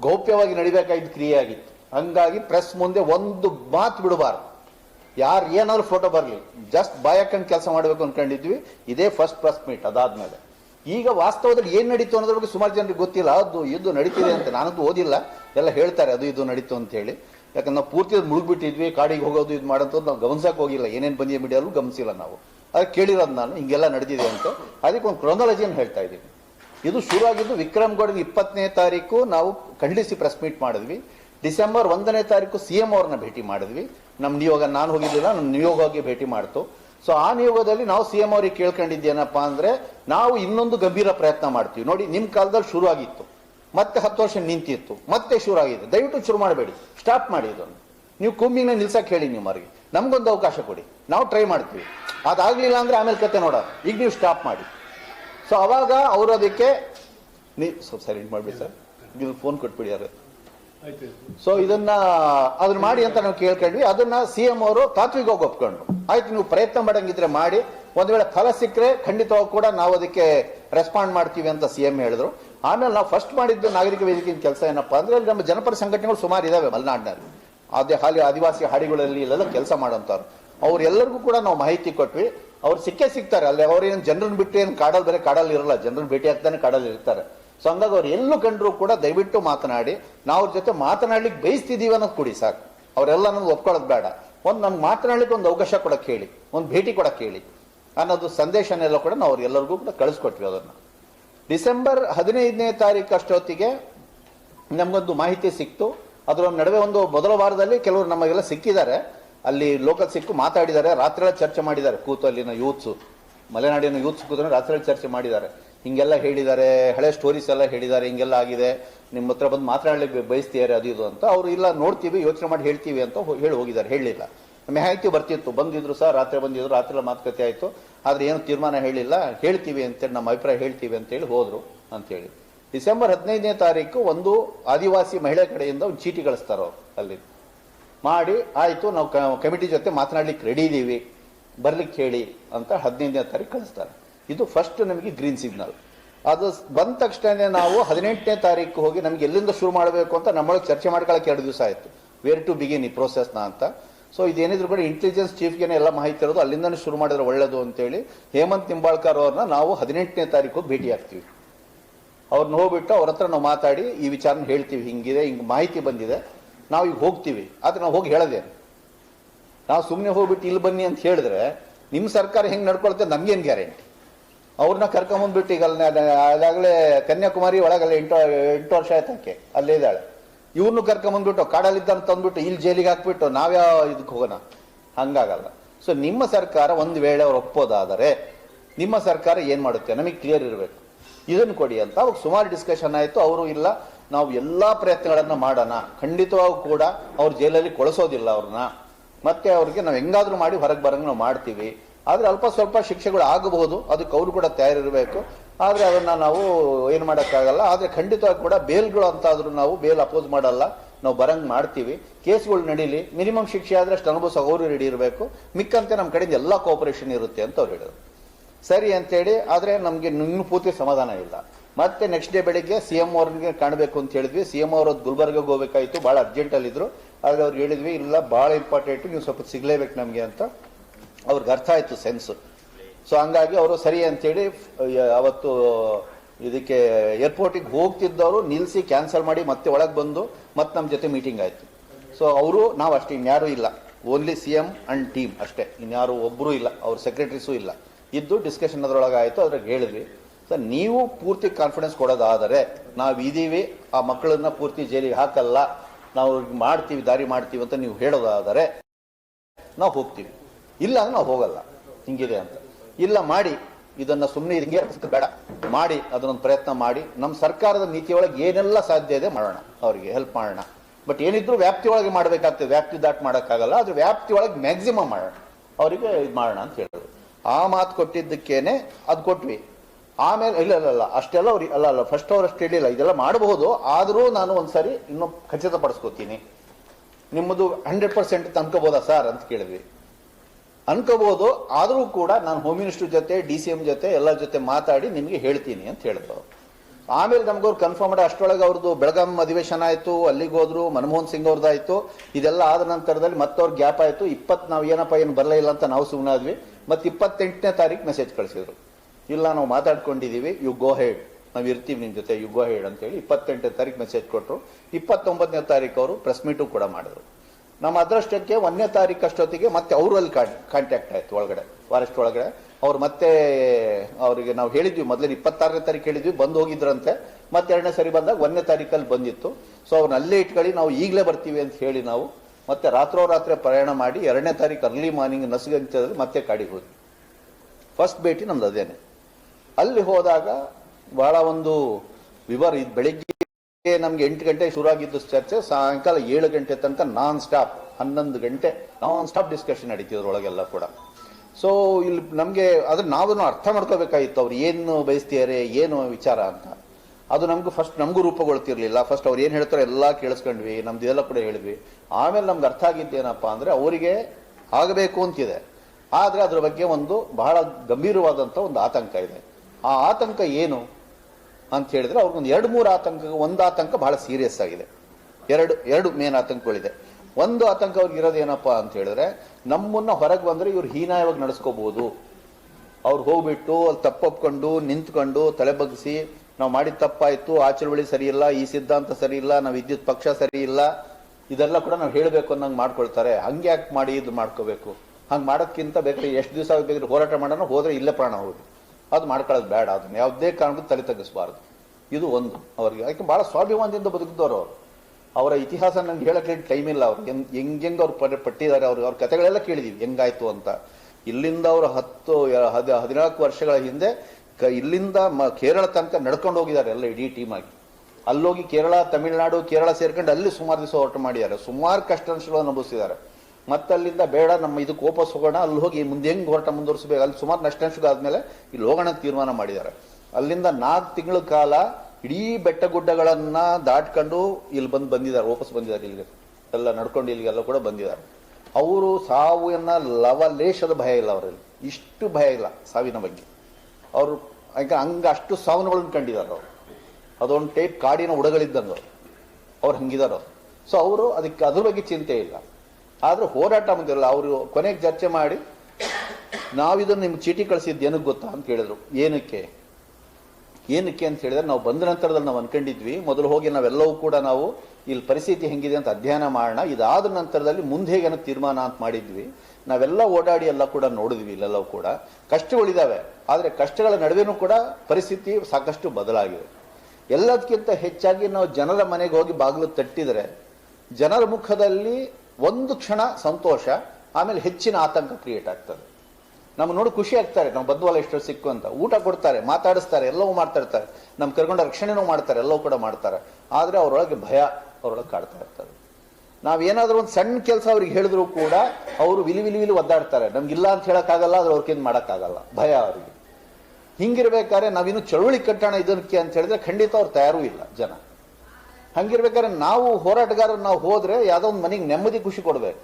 ಗೌಪ್ಯವಾಗಿ ನಡಿಬೇಕಾಗಿದ್ದ ಕ್ರಿಯೆಯಾಗಿತ್ತು. ಹಂಗಾಗಿ ಪ್ರೆಸ್ ಮುಂದೆ ಒಂದು ಮಾತು ಬಿಡಬಾರ್ದು. ಯಾರು ಏನಾದ್ರು ಫೋಟೋ ಬರಲಿ. ಜಸ್ಟ್ ಬಾಯಕ್ಕಂಡು ಕೆಲಸ ಮಾಡಬೇಕು ಅನ್ಕೊಂಡಿದ್ವಿ. ಇದೇ ಫಸ್ಟ್ ಪ್ರೆಸ್ ಮೀಟ್ ಅದಾದ್ಮೇಲೆ. ಈಗ ವಾಸ್ತವದಲ್ಲಿ ಏನು ನಡೀತು ಅನ್ನೋದ್ರ ಬಗ್ಗೆ ಸುಮಾರು ಜನರಿಗೆ ಗೊತ್ತಿಲ್ಲ. ಅದು, ಇದು ನಡೀತಿದೆ ಅಂತ ನಾನಂತೂ ಓದಿಲ್ಲ. ಎಲ್ಲ ಹೇಳ್ತಾರೆ, ಅದು, ಇದು ನಡೀತು ಅಂತ ಹೇಳಿ. ಯಾಕಂದ್ರೆ ನಾವು ಪೂರ್ತಿ ಮುಳುಗ್ಬಿಟ್ಟಿದ್ವಿ, ಕಾಡಿಗೆ ಹೋಗೋದು ಇದು ಮಾಡೋಂಥದ್ದು ನಾವು ಗಮನಿಸಕ್ಕೆ ಹೋಗಿಲ್ಲ. ಏನೇನು ಬಂದಿದೆ ಮೀಡಿಯಲ್ಲೂ ಗಮನಿಸಿಲ್ಲ ನಾವು. ಅದಕ್ಕೆ ಕೇಳಿರೋದು ನಾನು, ಹಿಂಗೆಲ್ಲ ನಡೆದಿದೆ ಅಂತ. ಅದಕ್ಕೆ ಒಂದು ಕ್ರೊನಾಲಜಿಯನ್ನು ಹೇಳ್ತಾ ಇದ್ದೀನಿ. ಇದು ಶುರುವಾಗಿದ್ದು ವಿಕ್ರಮ್ ಗೌಡ್ಗೆ ಇಪ್ಪತ್ತನೇ ತಾರೀಕು ನಾವು ಖಂಡಿಸಿ ಪ್ರೆಸ್ ಮೀಟ್ ಮಾಡಿದ್ವಿ. ಡಿಸೆಂಬರ್ ಒಂದನೇ ತಾರೀಕು ಸಿ ಎಂ ಅವ್ರನ್ನ ಭೇಟಿ ಮಾಡಿದ್ವಿ. ನಮ್ಮ ನಿಯೋಗ, ನಾನು ಹೋಗಿದ್ದಿಲ್ಲ ನಮ್ಮ ನಿಯೋಗ ಹೋಗಿ ಭೇಟಿ ಮಾಡ್ತು. ಸೊ ಆ ನಿಯೋಗದಲ್ಲಿ ನಾವು ಸಿ ಎಂ ಅವ್ರಿಗೆ ಕೇಳ್ಕೊಂಡಿದ್ದೇನಪ್ಪ ಅಂದರೆ ನಾವು ಇನ್ನೊಂದು ಗಂಭೀರ ಪ್ರಯತ್ನ ಮಾಡ್ತೀವಿ. ನೋಡಿ, ನಿಮ್ಮ ಕಾಲದಲ್ಲಿ ಶುರು ಆಗಿತ್ತು ಮತ್ತೆ ಹತ್ತು ವರ್ಷ ನಿಂತಿತ್ತು ಮತ್ತೆ ಶುರು ಆಗಿದೆ. ದಯವಿಟ್ಟು ಶುರು ಮಾಡಬೇಡಿ. ಸ್ಟಾಪ್ ಮಾಡಿ ಇದನ್ನು. ನೀವು ಕುಂಬಿಂಗ್ನ ನಿಲ್ಸಕ್ಕೆ ಹೇಳಿ ನೀವು ಮಾರಿಗೆ ನಮಗೊಂದು ಅವಕಾಶ ಕೊಡಿ. ನಾವು ಟ್ರೈ ಮಾಡ್ತೀವಿ. ಅದಾಗಲಿಲ್ಲ ಅಂದರೆ ಆಮೇಲೆ ಕತೆ ನೋಡೋಣ. ಈಗ ನೀವು ಸ್ಟಾಪ್ ಮಾಡಿ. ಸೊ ಅವಾಗ ಅವರು ಅದಕ್ಕೆ ನೀ ಸ್ವಲ್ಪ ಸೈಲೆಂಟ್ ಮಾಡಿಬಿಡಿ ಸರ್. ನೀವು ಫೋನ್ ಕೊಟ್ಬಿಡಿ ಯಾರು. ಸೊ ಇದನ್ನ ಅದನ್ನ ಮಾಡಿ ಅಂತ ನಾವು ಕೇಳ್ಕೊಂಡ್ವಿ ಅದನ್ನ ಸಿ ಎಂ ಅವರು ತಾತ್ವಿಕವಾಗಿ ಒಪ್ಕೊಂಡು ಆಯ್ತು ನೀವು ಪ್ರಯತ್ನ ಮಾಡಂಗಿದ್ರೆ ಮಾಡಿ. ಒಂದ್ ವೇಳೆ ಫಲ ಸಿಕ್ಕರೆ ಖಂಡಿತವಾಗಿ ಕೂಡ ನಾವು ಅದಕ್ಕೆ ರೆಸ್ಪಾಂಡ್ ಮಾಡ್ತೀವಿ ಅಂತ ಸಿ ಎಂ ಹೇಳಿದ್ರು. ಆಮೇಲೆ ನಾವು ಫಸ್ಟ್ ಮಾಡಿದ್ದು ನಾಗರಿಕ ವೇದಿಕೆಯ ಕೆಲಸ ಏನಪ್ಪ ಅಂದ್ರೆ ನಮ್ಮ ಜನಪರ ಸಂಘಟನೆಗಳು ಸುಮಾರು ಇದಾವೆ ಮಲೆನಾಡಿನಲ್ಲಿ. ಅದೇ ಹಾಲಿ ಆದಿವಾಸಿ ಹಾಡಿಗಳಲ್ಲಿ ಇಲ್ಲೆಲ್ಲ ಕೆಲಸ ಮಾಡೋಂಥವ್ರು ಅವರೆಲ್ಲರಿಗೂ ಕೂಡ ನಾವು ಮಾಹಿತಿ ಕೊಟ್ವಿ. ಅವ್ರು ಸಿಕ್ಕೇ ಸಿಗ್ತಾರೆ. ಅಲ್ಲಿ ಅವ್ರೇನು ಜನರನ್ನ ಬಿಟ್ಟು ಏನು ಕಾಡಲ್ಲಿ ಬೇರೆ ಕಾಡಲ್ಲಿ ಇರಲ್ಲ. ಜನರನ್ನು ಭೇಟಿ ಆಗ್ತಾನೆ ಕಾಡಲ್ಲಿ ಇರ್ತಾರೆ. ಸೊ ಹಂಗಾಗಿ ಅವ್ರು ಎಲ್ಲೂ ಕಂಡ್ರು ಕೂಡ ದಯವಿಟ್ಟು ಮಾತನಾಡಿ, ನಾವು ಅವ್ರ ಜೊತೆ ಮಾತನಾಡ್ಲಿಕ್ಕೆ ಬಯಸ್ತಿದೀವಿ ಅನ್ನೋದು ಕೊಡಿ ಸಾಕು. ಅವರೆಲ್ಲ ನಮ್ಗೆ ಒಪ್ಕೊಳ್ಳೋದು ಬೇಡ. ಒಂದು ನಮ್ಗೆ ಮಾತನಾಡ್ಲಿಕ್ಕೆ ಒಂದು ಅವಕಾಶ ಕೊಡಕ್ಕೆ ಹೇಳಿ, ಒಂದು ಭೇಟಿ ಕೊಡಕ್ಕೆ ಹೇಳಿ ಅನ್ನೋದು ಸಂದೇಶನೆಲ್ಲ ಕೂಡ ನಾವು ಅವ್ರಿಗೆಲ್ಲರಿಗೂ ಕೂಡ ಕಳಿಸ್ಕೊಟ್ವಿ ಅದನ್ನ ಡಿಸೆಂಬರ್ ಹದಿನೈದನೇ ತಾರೀಕು ಅಷ್ಟೊತ್ತಿಗೆ ನಮಗೊಂದು ಮಾಹಿತಿ ಸಿಕ್ತು. ಅದರ ನಡುವೆ ಒಂದು ಮೊದಲ ವಾರದಲ್ಲಿ ಕೆಲವರು ನಮಗೆಲ್ಲ ಸಿಕ್ಕಿದ್ದಾರೆ. ಅಲ್ಲಿ ಲೋಕಲ್ ಸಿಕ್ಕು ಮಾತಾಡಿದ್ದಾರೆ ರಾತ್ರಿ ಚರ್ಚೆ ಮಾಡಿದ್ದಾರೆ. ಕೂತು ಅಲ್ಲಿನ ಯೂತ್ಸು ಮಲೆನಾಡಿನ ಯೂತ್ಸ್ ಕೂತು ರಾತ್ರಿ ಚರ್ಚೆ ಮಾಡಿದ್ದಾರೆ. ಹಿಂಗೆಲ್ಲ ಹೇಳಿದ್ದಾರೆ, ಹಳೆ ಸ್ಟೋರೀಸ್ ಎಲ್ಲ ಹೇಳಿದ್ದಾರೆ, ಹಿಂಗೆಲ್ಲ ಆಗಿದೆ. ನಿಮ್ಮ ಹತ್ರ ಬಂದು ಮಾತಾಡಲಿಕ್ಕೆ ಬಯಸ್ತಿದ್ದಾರೆ, ಅದು ಇದು ಅಂತ. ಅವರು ಇಲ್ಲ, ನೋಡ್ತೀವಿ, ಯೋಚನೆ ಮಾಡಿ ಹೇಳ್ತೀವಿ ಅಂತ ಹೇಳಿ ಹೋಗಿದ್ದಾರೆ. ಹೇಳಲಿಲ್ಲ. ಮಾಹಿತಿ ಬರ್ತಿತ್ತು. ಬಂದಿದ್ರು ಸರ್, ರಾತ್ರಿ ಬಂದಿದ್ರು ರಾತ್ರಿ ಮಾತುಕತೆ ಆಯಿತು. ಆದರೆ ಏನು ತೀರ್ಮಾನ ಹೇಳಿಲ್ಲ. ಹೇಳ್ತೀವಿ ಅಂತೇಳಿ, ನಮ್ಮ ಅಭಿಪ್ರಾಯ ಹೇಳ್ತೀವಿ ಅಂತೇಳಿ ಹೋದರು ಅಂತೇಳಿ. ಡಿಸೆಂಬರ್ ಹದಿನೈದನೇ ತಾರೀಕು ಒಂದು ಆದಿವಾಸಿ ಮಹಿಳೆ ಕಡೆಯಿಂದ ಒಂದು ಚೀಟಿ ಕಳಿಸ್ತಾರ ಅಲ್ಲಿ. ಮಾಡಿ, ಆಯಿತು, ನಾವು ಕಮಿಟಿ ಜೊತೆ ಮಾತನಾಡ್ಲಿಕ್ಕೆ ರೆಡಿ ಇದ್ದೀವಿ ಬರ್ಲಿಕ್ಕೆ ಹೇಳಿ ಅಂತ ಹದಿನೈದನೇ ತಾರೀಕು ಕಳಿಸ್ತಾರೆ. ಇದು ಫಸ್ಟ್ ನಮಗೆ ಗ್ರೀನ್ ಸಿಗ್ನಲ್ ಅದು ಬಂದ ತಕ್ಷಣ ನಾವು ಹದಿನೆಂಟನೇ ತಾರೀಕು ಹೋಗಿ ನಮ್ಗೆ ಎಲ್ಲಿಂದ ಶುರು ಮಾಡಬೇಕು ಅಂತ ನಮ್ಮೊಳಗೆ ಚರ್ಚೆ ಮಾಡ್ಕೊಳಕ್ಕೆ ಎರಡು ದಿವಸ ಆಯಿತು. ವೇರ್ ಟು ಬಿಗಿನ್ ಈ ಪ್ರೋಸೆಸ್ನ ಅಂತ. ಸೊ ಇದೇನಿದ್ರು ಕೂಡ ಇಂಟೆಲಿಜೆನ್ಸ್ ಚೀಫ್ಗೆ ಎಲ್ಲ ಮಾಹಿತಿ ಇರೋದು, ಅಲ್ಲಿಂದನೇ ಶುರು ಮಾಡಿದ್ರೆ ಒಳ್ಳೇದು ಅಂತೇಳಿ ಹೇಮಂತ್ ನಿಂಬಾಳ್ಕರ್ ಅವ್ರನ್ನ ನಾವು ಹದಿನೆಂಟನೇ ತಾರೀಕು ಭೇಟಿ ಆಗ್ತೀವಿ. ಅವ್ರನ್ನ ಹೋಗ್ಬಿಟ್ಟು ಅವ್ರ ಹತ್ರ ನಾವು ಮಾತಾಡಿ, ಈ ವಿಚಾರನ ಹೇಳ್ತೀವಿ, ಹಿಂಗಿದೆ, ಹಿಂಗೆ ಮಾಹಿತಿ ಬಂದಿದೆ, ನಾವು ಈಗ ಹೋಗ್ತೀವಿ. ಆದರೆ ನಾವು ಹೋಗಿ ಹೇಳಿದೆ ನಾವು ಸುಮ್ಮನೆ ಹೋಗ್ಬಿಟ್ಟು ಇಲ್ಲಿ ಬನ್ನಿ ಅಂತ ಹೇಳಿದ್ರೆ ನಿಮ್ಮ ಸರ್ಕಾರ ಹೆಂಗೆ ನಡ್ಕೊಳುತ್ತೆ ನಮಗೇನು ಗ್ಯಾರಂಟಿ? ಅವ್ರನ್ನ ಕರ್ಕೊಂಬಂದ್ಬಿಟ್ಟು ಈಗ ಅಲ್ಲಿ ಅದಾಗಲೇ ಕನ್ಯಾಕುಮಾರಿ ಒಳಗಲ್ಲ ಎಂಟು ಎಂಟು ವರ್ಷ ಆಯ್ತಕ್ಕೆ, ಅಲ್ಲೇ ಇದ್ದಾಳೆ. ಇವ್ರನ್ನು ಕರ್ಕೊಂಬಂದ್ಬಿಟ್ಟು ಕಾಡಲ್ಲಿದ್ದ ತಂದ್ಬಿಟ್ಟು ಇಲ್ಲಿ ಜೈಲಿಗೆ ಹಾಕ್ಬಿಟ್ಟು ನಾವ್ಯಾವ ಇದಕ್ಕೆ ಹೋಗೋಣ? ಹಂಗಾಗಲ್ಲ. ಸೊ ನಿಮ್ಮ ಸರ್ಕಾರ ಒಂದು ವೇಳೆ ಅವ್ರು ಒಪ್ಪೋದಾದರೆ ನಿಮ್ಮ ಸರ್ಕಾರ ಏನು ಮಾಡುತ್ತೆ? ನಮಗೆ ಕ್ಲಿಯರ್ ಇರಬೇಕು. ಇದನ್ನು ಕೊಡಿ ಅಂತ ಅವಾಗ ಸುಮಾರು ಡಿಸ್ಕಷನ್ ಆಯಿತು. ಅವರು ಇಲ್ಲ, ನಾವು ಎಲ್ಲ ಪ್ರಯತ್ನಗಳನ್ನು ಮಾಡೋಣ. ಖಂಡಿತವಾಗೂ ಕೂಡ ಅವ್ರು ಜೈಲಲ್ಲಿ ಕೊಳಿಸೋದಿಲ್ಲ ಅವ್ರನ್ನ ಮತ್ತೆ ಅವ್ರಿಗೆ ನಾವು ಹೆಂಗಾದರೂ ಮಾಡಿ ಹೊರಗೆ ಬರೋಂಗೆ ನಾವು ಮಾಡ್ತೀವಿ. ಆದರೆ ಅಲ್ಪ ಸ್ವಲ್ಪ ಶಿಕ್ಷೆಗಳು ಆಗಬಹುದು. ಅದಕ್ಕೆ ಅವರು ಕೂಡ ತಯಾರಿರಬೇಕು. ಆದ್ರೆ ಅದನ್ನು ನಾವು ಏನು ಮಾಡೋಕ್ಕಾಗಲ್ಲ. ಆದರೆ ಖಂಡಿತವಾಗಿ ಕೂಡ ಬೇಲ್ಗಳು ಅಂತಾದರೂ ನಾವು ಬೇಲ್ ಅಪೋಸ್ ಮಾಡಲ್ಲ. ನಾವು ಬರಂಗ್ ಮಾಡ್ತೀವಿ. ಕೇಸ್ಗಳು ನಡೀಲಿ. ಮಿನಿಮಮ್ ಶಿಕ್ಷೆ ಆದರೆ ಅಷ್ಟು ಅನುಭವಿಸೋ ಅವರು ರೆಡಿ ಇರಬೇಕು. ಮಿಕ್ಕಂತೆ ನಮ್ಮ ಕಡೆಯಿಂದ ಎಲ್ಲ ಕೋಪರೇಷನ್ ಇರುತ್ತೆ ಅಂತ ಅವ್ರು ಹೇಳಿದ್ರು. ಸರಿ ಅಂತೇಳಿ, ಆದರೆ ನಮಗೆ ಇನ್ನೂ ಪೂರ್ತಿ ಸಮಾಧಾನ ಇಲ್ಲ. ಮತ್ತೆ ನೆಕ್ಸ್ಟ್ ಡೇ ಬೆಳಿಗ್ಗೆ ಸಿ ಎಂ ಅವ್ರಿಗೆ ಕಾಣಬೇಕು ಅಂತ ಹೇಳಿದ್ವಿ. ಸಿ ಎಂ ಅವ್ರದ್ದು ಗುಲ್ಬರ್ಗಕ್ಕೆ ಹೋಗ್ಬೇಕಾಯ್ತು. ಭಾಳ ಅರ್ಜೆಂಟಲ್ಲಿದ್ದರು ಆದ್ರೆ ಅವ್ರು ಹೇಳಿದ್ವಿ, ಇಲ್ಲ, ಭಾಳ ಇಂಪಾರ್ಟೆಂಟು ನೀವು ಸ್ವಲ್ಪ ಸಿಗ್ಲೇಬೇಕು ನಮಗೆ ಅಂತ. ಅವ್ರಿಗೆ ಅರ್ಥ ಆಯಿತು ಸೆನ್ಸ್ ಸೊ ಹಂಗಾಗಿ ಅವರು ಸರಿ ಅಂತೇಳಿ ಅವತ್ತು ಇದಕ್ಕೆ ಏರ್ಪೋರ್ಟಿಗೆ ಹೋಗ್ತಿದ್ದವರು ನಿಲ್ಸಿ ಕ್ಯಾನ್ಸಲ್ ಮಾಡಿ ಮತ್ತೆ ಒಳಗೆ ಬಂದು ಮತ್ತೆ ನಮ್ಮ ಜೊತೆ ಮೀಟಿಂಗ್ ಆಯಿತು. ಸೊ ಅವರು, ನಾವು ಅಷ್ಟೇ, ಇನ್ಯಾರೂ ಇಲ್ಲ. Only C M and team ಅಷ್ಟೇ. ಇನ್ಯಾರು ಒಬ್ಬರು ಇಲ್ಲ. ಅವ್ರ ಸೆಕ್ರೆಟರೀಸು ಇಲ್ಲ. ಇದ್ದು ಡಿಸ್ಕಷನ್ ಅದರೊಳಗೆ ಆಯಿತು, ಅದ್ರಾಗ ಹೇಳಿದ್ವಿ. ಸರ್ ನೀವು ಪೂರ್ತಿ ಕಾನ್ಫಿಡೆನ್ಸ್ ಕೊಡೋದಾದರೆ, ನಾವು ಇದ್ದೀವಿ ಆ ಮಕ್ಕಳನ್ನ ಪೂರ್ತಿ ಜೈಲಿಗೆ ಹಾಕಲ್ಲ, ನಾವು ಮಾಡ್ತೀವಿ, ದಾರಿ ಮಾಡ್ತೀವಿ ಅಂತ ನೀವು ಹೇಳೋದಾದರೆ, ನಾವು ಹೋಗ್ತೀವಿ. ಇಲ್ಲ ನಾವು ಹೋಗಲ್ಲ. ಹಿಂಗಿದೆ ಅಂತ. ಇಲ್ಲ ಮಾಡಿ, ಇದನ್ನ ಸುಮ್ಮನೆ ಹಿಂಗೆ ಬೇಡ. ಮಾಡಿ, ಅದನ್ನೊಂದು ಪ್ರಯತ್ನ ಮಾಡಿ ನಮ್ಮ ಸರ್ಕಾರದ ನೀತಿಯೊಳಗೆ ಏನೆಲ್ಲ ಸಾಧ್ಯ ಇದೆ ಮಾಡೋಣ, ಅವರಿಗೆ ಹೆಲ್ಪ್ ಮಾಡೋಣ. ಬಟ್ ಏನಿದ್ರು ವ್ಯಾಪ್ತಿಯೊಳಗೆ ಮಾಡಬೇಕಾಗ್ತದೆ, ವ್ಯಾಪ್ತಿ ದಾಟ್ ಮಾಡೋಕ್ಕಾಗಲ್ಲ ಅದ್ರ ವ್ಯಾಪ್ತಿಯೊಳಗೆ ಮ್ಯಾಕ್ಸಿಮಮ್ ಮಾಡೋಣ. ಅವರಿಗೆ ಇದು ಮಾಡೋಣ ಅಂತ ಹೇಳಿದ್ರು. ಆ ಮಾತು ಕೊಟ್ಟಿದ್ದಕ್ಕೇನೆ ಅದು ಕೊಟ್ವಿ. ಆಮೇಲೆ, ಇಲ್ಲ ಇಲ್ಲ ಇಲ್ಲ, ಅಷ್ಟೆಲ್ಲ ಅವ್ರಿಗೆ, ಅಲ್ಲ ಅಲ್ಲ ಫಸ್ಟ್ ಅವ್ರು ಅಷ್ಟು ಹೇಳಿಲ್ಲ. ಇದೆಲ್ಲ ಮಾಡಬಹುದು, ಆದರೂ ನಾನು ಒಂದ್ಸರಿ ಇನ್ನೂ ಖಚಿತಪಡಿಸ್ಕೋತೀನಿ. ನಿಮ್ಮದು ಹಂಡ್ರೆಡ್ ಪರ್ಸೆಂಟ್ ತನ್ಕೋಬೋದಾ ಸರ್ ಅಂತ ಕೇಳಿದ್ವಿ. ಅನ್ಕೋಬಹುದು ಆದರೂ ಕೂಡ ನಾನು ಹೋಮ್ ಮಿನಿಸ್ಟರ್ ಜೊತೆ ಡಿ ಸಿ ಎಂ ಜೊತೆ ಎಲ್ಲ ಜೊತೆ ಮಾತಾಡಿ ನಿಮಗೆ ಹೇಳ್ತೀನಿ ಅಂತ ಹೇಳಿದ್ರು. ಆಮೇಲೆ ನಮ್ಗವ್ರು ಕನ್ಫರ್ಮ್ ಮಾಡಿ ಅಷ್ಟರೊಳಗೆ ಅವ್ರದ್ದು ಬೆಳಗಾಂ ಅಧಿವೇಶನ ಆಯಿತು, ಅಲ್ಲಿಗೆ ಹೋದ್ರು, ಮನಮೋಹನ್ ಸಿಂಗ್ ಅವ್ರದ್ದಾಯ್ತು ಇದೆಲ್ಲ ಆದ ನಂತರದಲ್ಲಿ ಮತ್ತವ್ರ ಗ್ಯಾಪ್ ಆಯಿತು. ಇಪ್ಪತ್ತು ನಾವು ಏನಪ್ಪ, ಏನು ಬರಲೇ ಇಲ್ಲ ಅಂತ ನಾವು ಸುಮ್ಮನಾದ್ವಿ ಮತ್ತೆ ಇಪ್ಪತ್ತೆಂಟನೇ ತಾರೀಕು ಮೆಸೇಜ್ ಕಳಿಸಿದ್ರು. ಇಲ್ಲ, ನಾವು ಮಾತಾಡ್ಕೊಂಡಿದ್ದೀವಿ ಯು ಗೋ ಹೆಡ್ ನಾವು ಇರ್ತೀವಿ ನಿಮ್ಮ ಜೊತೆ ಯು ಗೋ ಹೆಡ್ ಅಂತ ಹೇಳಿ ಇಪ್ಪತ್ತೆಂಟನೇ ತಾರೀಕು ಮೆಸೇಜ್ ಕೊಟ್ಟರು ಇಪ್ಪತ್ತೊಂಬತ್ತನೇ ತಾರೀಕು ಅವರು ಪ್ರೆಸ್ ಮೀಟು ಕೂಡ ಮಾಡಿದ್ರು. ನಮ್ಮ ಅದೃಷ್ಟಕ್ಕೆ ಒಂದನೇ ತಾರೀಕು ಅಷ್ಟೊತ್ತಿಗೆ ಮತ್ತೆ ಅವರಲ್ಲಿ ಕಾಂಟ್ಯಾಕ್ಟ್ ಆಯಿತು ಒಳಗಡೆ ಫಾರೆಸ್ಟ್ ಒಳಗಡೆ. ಅವ್ರು ಮತ್ತೆ, ಅವರಿಗೆ ನಾವು ಹೇಳಿದ್ವಿ, ಮೊದಲಿನ ಇಪ್ಪತ್ತಾರನೇ ತಾರೀಕು ಹೇಳಿದ್ವಿ, ಬಂದು ಹೋಗಿದ್ರಂತೆ. ಮತ್ತೆ ಎರಡನೇ ಸರಿ ಬಂದಾಗ ಒಂದನೇ ತಾರೀಕಲ್ಲಿ ಬಂದಿತ್ತು. ಸೊ ಅವ್ರನ್ನ ಅಲ್ಲೇ ಇಟ್ಕೊಳ್ಳಿ, ನಾವು ಈಗಲೇ ಬರ್ತೀವಿ ಅಂತ ಹೇಳಿ ನಾವು ಮತ್ತೆ ರಾತ್ರೋರಾತ್ರಿ ಪ್ರಯಾಣ ಮಾಡಿ ಎರಡನೇ ತಾರೀಕು ಅರ್ಲಿ ಮಾರ್ನಿಂಗ್ ನಸುಗಂತದಲ್ಲಿ ಮತ್ತೆ ಕಾಡಿಗೆ ಹೋದ್ವಿ. ಫಸ್ಟ್ ಭೇಟಿ ನಮ್ದು ಅದೇನೆ. ಅಲ್ಲಿ ಹೋದಾಗ ಬಹಳ ಒಂದು ವಿವರ ಇದು, ಬೆಳಿಗ್ಗೆ ನಮ್ಗೆ ಎಂಟು ಗಂಟೆ ಶುರು ಆಗಿದ್ದು ಚರ್ಚೆ, ಸಾಯಂಕಾಲ ಏಳು ಗಂಟೆ ತನಕ ನಾನ್ ಸ್ಟಾಪ್ ಹನ್ನೊಂದು ಗಂಟೆ ನಾನ್ ಸ್ಟಾಪ್ ಡಿಸ್ಕಷನ್ ನಡೀತಿದ್ರು ಒಳಗೆಲ್ಲ ಕೂಡ. ಸೊ ಇಲ್ಲಿ ನಮಗೆ ಅದ್ರ ನಾವು ಅರ್ಥ ಮಾಡ್ಕೋಬೇಕಾಗಿತ್ತು ಅವ್ರು ಏನು ಬಯಸ್ತಿದ್ದಾರೆ ಏನು ವಿಚಾರ ಅಂತ. ಅದು ನಮ್ಗೆ ಫಸ್ಟ್ ನಮಗೂ ರೂಪುಗೊಳ್ತಿರ್ಲಿಲ್ಲ. ಫಸ್ಟ್ ಅವ್ರು ಏನು ಹೇಳ್ತಾರೆ ಎಲ್ಲ ಕೇಳಿಸ್ಕೊಂಡ್ವಿ, ನಮ್ದು ಇದೆಲ್ಲ ಕೂಡ ಹೇಳಿದ್ವಿ. ಆಮೇಲೆ ನಮ್ಗೆ ಅರ್ಥ ಆಗಿದ್ದೇನಪ್ಪ ಅಂದ್ರೆ ಅವರಿಗೆ ಆಗಬೇಕು ಅಂತಿದೆ. ಆದ್ರೆ ಅದ್ರ ಬಗ್ಗೆ ಒಂದು ಬಹಳ ಗಂಭೀರವಾದಂತ ಒಂದು ಆತಂಕ ಇದೆ. ಆ ಆತಂಕ ಏನು? ಅಂತ ಹೇಳಿದ್ರೆ ಅವ್ರಿಗೊಂದು ಎರಡು ಮೂರು ಆತಂಕ, ಒಂದು ಆತಂಕ ಬಹಳ ಸೀರಿಯಸ್ ಆಗಿದೆ. ಎರಡು ಎರಡು ಮೇನ್ ಆತಂಕಗಳಿದೆ. ಒಂದು ಆತಂಕ ಅವ್ರಿಗೆ ಇರೋದು ಏನಪ್ಪಾ ಅಂತ ಹೇಳಿದ್ರೆ, ನಮ್ಮನ್ನ ಹೊರಗೆ ಬಂದ್ರೆ ಇವ್ರು ಹೀನಾಯವಾಗಿ ನಡೆಸ್ಕೋಬಹುದು ಅವ್ರು ಹೋಗ್ಬಿಟ್ಟು ಅಲ್ಲಿ ತಪ್ಪೊಪ್ಕೊಂಡು, ನಿಂತ್ಕೊಂಡು, ತಲೆ ಬಗ್ಗಿಸಿ, ನಾವು ಮಾಡಿದ ತಪ್ಪಾಯ್ತು, ಆಚರಣೆ ಸರಿ ಇಲ್ಲ, ಈ ಸಿದ್ಧಾಂತ ಸರಿ ಇಲ್ಲ, ನಾವು ವಿದ್ಯುತ್ ಪಕ್ಷ ಸರಿ ಇಲ್ಲ, ಇದೆಲ್ಲ ಕೂಡ ನಾವು ಹೇಳಬೇಕು ಅನ್ನಂಗೆ ಮಾಡ್ಕೊಳ್ತಾರೆ. ಹಂಗೆ ಯಾಕೆ ಮಾಡಿ ಇದು ಮಾಡ್ಕೋಬೇಕು? ಹಂಗೆ ಮಾಡೋದಕ್ಕಿಂತ ಬೇಕಾದ್ರೆ ಎಷ್ಟು ದಿವಸ ಬೇಕಾದ್ರೆ ಹೋರಾಟ ಮಾಡೋಣ, ಹೋದರೆ ಇಲ್ಲೇ ಪ್ರಾಣ ಹೋಗಿ ಅದು ಮಾಡ್ಕೊಳ್ಳೋದು ಬೇಡ, ಅದನ್ನ ಯಾವುದೇ ಕಾರಣಕ್ಕೂ ತಲೆ ತಗ್ಗಿಸಬಾರ್ದು. ಇದು ಒಂದು ಅವರಿಗೆ. ಯಾಕೆ ಭಾಳ ಸ್ವಾಭಿಮಾನದಿಂದ ಬದುಕಿದ್ದವರು ಅವರು. ಅವರ ಇತಿಹಾಸ ನನಗೆ ಹೇಳಕ್ಕೆ ಟೈಮ್ ಇಲ್ಲ ಅವ್ರು ಹೆಂಗ್ ಹೆಂಗ್ ಅವ್ರು ಪಡೆ, ಪಟ್ಟಿದ್ದಾರೆ ಅವ್ರಿಗೆ. ಅವ್ರ ಕಥೆಗಳೆಲ್ಲ ಕೇಳಿದೀವಿ. ಹೆಂಗಾಯ್ತು ಅಂತ. ಇಲ್ಲಿಂದ ಅವರು ಹತ್ತು ಹದಿ, ಹದಿನಾಲ್ಕು ವರ್ಷಗಳ ಹಿಂದೆ ಕ- ಇಲ್ಲಿಂದ ಮ- ಕೇರಳ ತನಕ ನಡ್ಕೊಂಡು ಹೋಗಿದ್ದಾರೆ ಎಲ್ಲ ಇಡೀ ಟೀಮ್ ಆಗಿ. ಅಲ್ಲೋಗಿ ಕೇರಳ, ತಮಿಳುನಾಡು, ಕೇರಳ ಸೇರ್ಕೊಂಡು ಅಲ್ಲಿ ಸುಮಾರು ದಿವಸ ಹೋರಾಟ ಮಾಡಿದ್ದಾರೆ. ಸುಮಾರು ಕಷ್ಟ ಅನುಭವಿಸಿದ್ದಾರೆ. ಮತ್ತೆ ಅಲ್ಲಿಂದ ಬೇಡ, ನಮ್ಮ ಇದಕ್ಕೆ ವಾಪಸ್ ಹೋಗೋಣ, ಅಲ್ಲಿ ಹೋಗಿ ಮುಂದೆ ಹೆಂಗೆ ಹೋರಾಟ ಮುಂದುವರಿಸಬೇಕು? ಅಲ್ಲಿ ಸುಮಾರು ನಷ್ಟ ಆದಮೇಲೆ ಇಲ್ಲಿ ಹೋಗೋಣ ತೀರ್ಮಾನ ಮಾಡಿದ್ದಾರೆ. ಅಲ್ಲಿಂದ ನಾಲ್ಕು ತಿಂಗಳ ಕಾಲ ಇಡೀ ಬೆಟ್ಟ ಗುಡ್ಡಗಳನ್ನು ದಾಟ್ಕೊಂಡು ಇಲ್ಲಿ ಬಂದು ಬಂದಿದ್ದಾರೆ, ವಾಪಸ್ ಬಂದಿದ್ದಾರೆ ಇಲ್ಲಿಗೆ. ಎಲ್ಲ ನಡ್ಕೊಂಡು ಇಲ್ಲಿಗೆಲ್ಲ ಕೂಡ ಬಂದಿದ್ದಾರೆ. ಅವರು ಸಾವು ಎನ್ನ ಲವಲೇಶದ ಭಯ ಇಲ್ಲ ಅವರಲ್ಲಿ. ಇಷ್ಟು ಭಯ ಇಲ್ಲ ಸಾವಿನ ಬಗ್ಗೆ. ಅವರು ಯಾಕೆ ಹಂಗೆ ಅಷ್ಟು ಸಾವನ್ನುಗಳನ್ನು ಕಂಡಿದ್ದಾರೆ ಅವರು. ಅದೊಂದು ಟೈಪ್ ಕಾಡಿನ ಉಡಗಳಿದ್ದಂಗೆ ಅವ್ರು. ಅವ್ರು ಸೊ ಅವರು ಅದಕ್ಕೆ ಅದ್ರ ಬಗ್ಗೆ ಚಿಂತೆ ಇಲ್ಲ. ಆದ್ರೆ ಹೋರಾಟ ಮುಂದಿರಲ್ಲ. ಅವರು ಕೊನೆಗೆ ಚರ್ಚೆ ಮಾಡಿ, ನಾವಿದನ್ನು ನಿಮ್ಗೆ ಚೀಟಿ ಕಳಿಸಿದ್ದು ಏನಕ್ಕೆ ಗೊತ್ತಾ ಅಂತ ಕೇಳಿದ್ರು ಏನಕ್ಕೆ? ಏನಕ್ಕೆ ಅಂತ ಹೇಳಿದ್ರೆ, ನಾವು ಬಂದ ನಂತರದಲ್ಲಿ ನಾವು ಅನ್ಕೊಂಡಿದ್ವಿ, ಮೊದಲು ಹೋಗಿ ನಾವೆಲ್ಲವೂ ಕೂಡ ನಾವು ಇಲ್ಲಿ ಪರಿಸ್ಥಿತಿ ಹೆಂಗಿದೆ ಅಂತ ಅಧ್ಯಯನ ಮಾಡೋಣ. ಇದಾದ ನಂತರದಲ್ಲಿ ಮುಂದೆ ಹೇಗೆ ತೀರ್ಮಾನ ಅಂತ ಮಾಡಿದ್ವಿ. ನಾವೆಲ್ಲ ಓಡಾಡಿ ಎಲ್ಲ ಕೂಡ ನೋಡಿದ್ವಿ ಇಲ್ಲೆಲ್ಲವೂ ಕೂಡ. ಕಷ್ಟಗಳಿದಾವೆ, ಆದರೆ ಕಷ್ಟಗಳ ನಡುವೆನೂ ಕೂಡ ಪರಿಸ್ಥಿತಿ ಸಾಕಷ್ಟು ಬದಲಾಗಿದೆ. ಎಲ್ಲದಕ್ಕಿಂತ ಹೆಚ್ಚಾಗಿ ನಾವು ಜನರ ಮನೆಗೆ ಹೋಗಿ ಬಾಗಿಲು ತಟ್ಟಿದರೆ, ಜನರ ಮುಖದಲ್ಲಿ ಒಂದು ಕ್ಷಣ ಸಂತೋಷ, ಆಮೇಲೆ ಹೆಚ್ಚಿನ ಆತಂಕ ಕ್ರಿಯೇಟ್ ಆಗ್ತದೆ. ನಮ್ಗೆ ನೋಡಿ ಖುಷಿ ಆಗ್ತಾರೆ ನಾವು ಬಂಧುವಲ್ಲ ಎಷ್ಟು ಸಿಕ್ಕು ಅಂತ. ಊಟ ಕೊಡ್ತಾರೆ, ಮಾತಾಡಿಸ್ತಾರೆ, ಎಲ್ಲವೂ ಮಾಡ್ತಾ ನಮ್ಮ ಕರ್ಕೊಂಡ ರಕ್ಷಣೆನೂ ಮಾಡ್ತಾರೆ, ಎಲ್ಲವೂ ಕೂಡ ಮಾಡ್ತಾರೆ. ಆದರೆ ಅವರೊಳಗೆ ಭಯ, ಅವರೊಳಗೆ ಕಾಡ್ತಾ ಇರ್ತದೆ. ನಾವೇನಾದರೂ ಒಂದು ಸಣ್ಣ ಕೆಲಸ ಅವ್ರಿಗೆ ಹೇಳಿದ್ರು ಕೂಡ ಅವರು ವಿಲಿ ವಿಲಿ ವಿಲಿ ಒದ್ದಾಡ್ತಾರೆ ಇಲ್ಲ ಅಂತ ಹೇಳೋಕ್ಕಾಗಲ್ಲ, ಆದರೆ ಅವ್ರಿಗೇನು ಮಾಡೋಕ್ಕಾಗಲ್ಲ. ಭಯ ಅವರಿಗೆ. ಹಿಂಗಿರ್ಬೇಕಾದ್ರೆ ನಾವಿನ್ನು ಚಳುವಳಿ ಕಟ್ಟೋಣ ಇದಕ್ಕೆ ಅಂತ ಹೇಳಿದ್ರೆ ಖಂಡಿತ ಅವ್ರು ತಯಾರೂ ಇಲ್ಲ ಜನ. ಹಂಗಿರ್ಬೇಕಾದ್ರೆ ನಾವು ಹೋರಾಟಗಾರರು, ನಾವು ಹೋದರೆ ಯಾವುದೋ ಒಂದು ಮನೆಗೆ ನೆಮ್ಮದಿ ಖುಷಿ ಕೊಡಬೇಕು.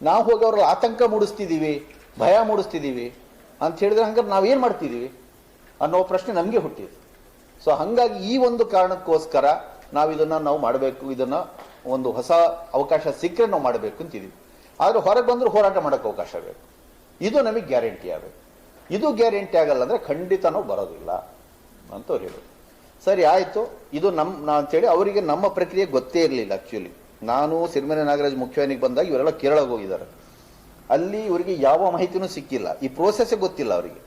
ನಾವು ಹೋಗಿ ಅವ್ರ ಆತಂಕ ಮೂಡಿಸ್ತಿದ್ದೀವಿ ಭಯ ಮೂಡಿಸ್ತಿದ್ದೀವಿ ಅಂತ ಹೇಳಿದ್ರೆ ಹಂಗಾರೆ ನಾವೇನು ಮಾಡ್ತಿದ್ದೀವಿ ಅನ್ನೋ ಪ್ರಶ್ನೆ ನಮಗೆ ಹುಟ್ಟಿದೆ. ಸೊ ಹಂಗಾಗಿ ಈ ಒಂದು ಕಾರಣಕ್ಕೋಸ್ಕರ ನಾವು ಇದನ್ನ ನಾವು ಮಾಡಬೇಕು, ಇದನ್ನ ಒಂದು ಹೊಸ ಅವಕಾಶ ಸಿಕ್ಕರೆ ನಾವು ಮಾಡಬೇಕು ಅಂತಿದ್ದೀವಿ ಆದ್ರೆ ಹೊರಗೆ ಬಂದ್ರೆ ಹೋರಾಟ ಮಾಡೋಕ್ಕೆ ಅವಕಾಶ ಬೇಕು. ಇದು ನಮಗೆ ಗ್ಯಾರಂಟಿ ಆಗಬೇಕು. ಇದು ಗ್ಯಾರಂಟಿ ಆಗಲ್ಲ ಅಂದ್ರೆ ಖಂಡಿತ ನಾವು ಬರೋದಿಲ್ಲ ಅಂತ ಅವ್ರು ಹೇಳೋದು ಸರಿ, ಆಯ್ತು. ಇದು ನಮ್ಮ ನಾ- ಅಂತೇಳಿ ಅವರಿಗೆ ನಮ್ಮ ಪ್ರಕ್ರಿಯೆ ಗೊತ್ತೇ ಇರಲಿಲ್ಲ ಆಕ್ಚುಲಿ ನಾನು ಸಿರಿಮನೆ ನಾಗರಾಜ್ ಮುಖ್ಯವಾಹಿನಿಗೆ ಬಂದಾಗ ಇವರೆಲ್ಲ ಕೇರಳಕ್ಕೆ ಹೋಗಿದ್ದಾರೆ. ಅಲ್ಲಿ ಇವರಿಗೆ ಯಾವ ಮಾಹಿತಿನೂ ಸಿಕ್ಕಿಲ್ಲ. ಈ ಪ್ರೋಸೆಸ್ ಗೊತ್ತಿಲ್ಲ ಅವರಿಗೆ.